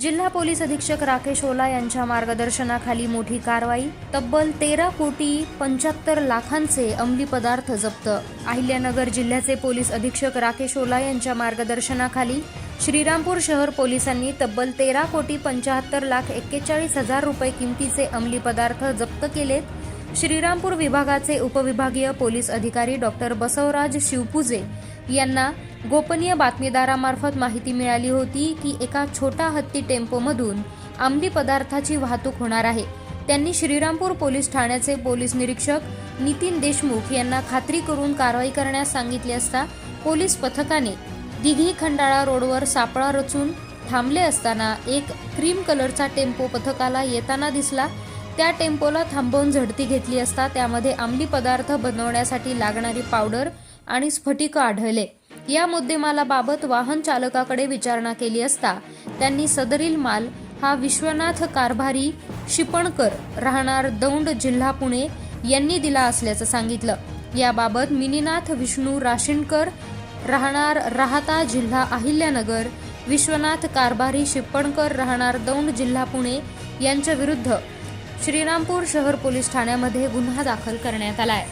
जिल्हा पोलीस अधीक्षक राकेश ओला यांच्या मार्गदर्शनाखाली मोठी कारवाई. तब्बल तेरा कोटी पंच्याहत्तर लाखांचे अंमली पदार्थ जप्त. अहिल्यानगर जिल्ह्याचे पोलीस अधीक्षक राकेश ओला यांच्या मार्गदर्शनाखाली श्रीरामपूर शहर पोलिसांनी तब्बल तेरा कोटी पंच्याहत्तर लाख एक्केचाळीस हजार रुपये किमतीचे अंमली पदार्थ जप्त केलेत. श्रीरामपूर विभागाचे उपविभागीय पोलीस अधिकारी डॉक्टर बसवराज शिवपुजे यांना गोपनीय बातमीदारामार्फत माहिती मिळाली होती की एका छोटा हत्ती टेम्पोमधून अंमली पदार्थाची वाहतूक होणार आहे. त्यांनी श्रीरामपूर पोलीस ठाण्याचे पोलीस निरीक्षक नितीन देशमुख यांना खात्री करून कारवाई करण्यास सांगितले असता पोलीस पथकाने दिघी खंडाळा रोडवर सापळा रचून थांबले असताना एक क्रीम कलरचा टेम्पो पथकाला येताना दिसला त्या टेम्पोला थांबवून झडती घेतली असता त्यामध्ये अंमली पदार्थ बनवण्यासाठी लागणारी पावडर आणि स्फटिकं आढळले. या मुद्देमालाबाबत वाहन चालकाकडे विचारणा केली असता त्यांनी सदरील माल हा विश्वनाथ कारभारी शिपणकर राहणार दौंड जिल्हा पुणे यांनी दिला असल्याचं सांगितलं. याबाबत मिनीनाथ विष्णू राशीणकर राहणार राहता जिल्हा अहिल्यानगर विश्वनाथ कारभारी शिपणकर राहणार दौंड जिल्हा पुणे यांच्या विरुद्ध श्रीरामपूर शहर पोलीस ठाण्यामध्ये गुन्हा दाखल करण्यात आलाय.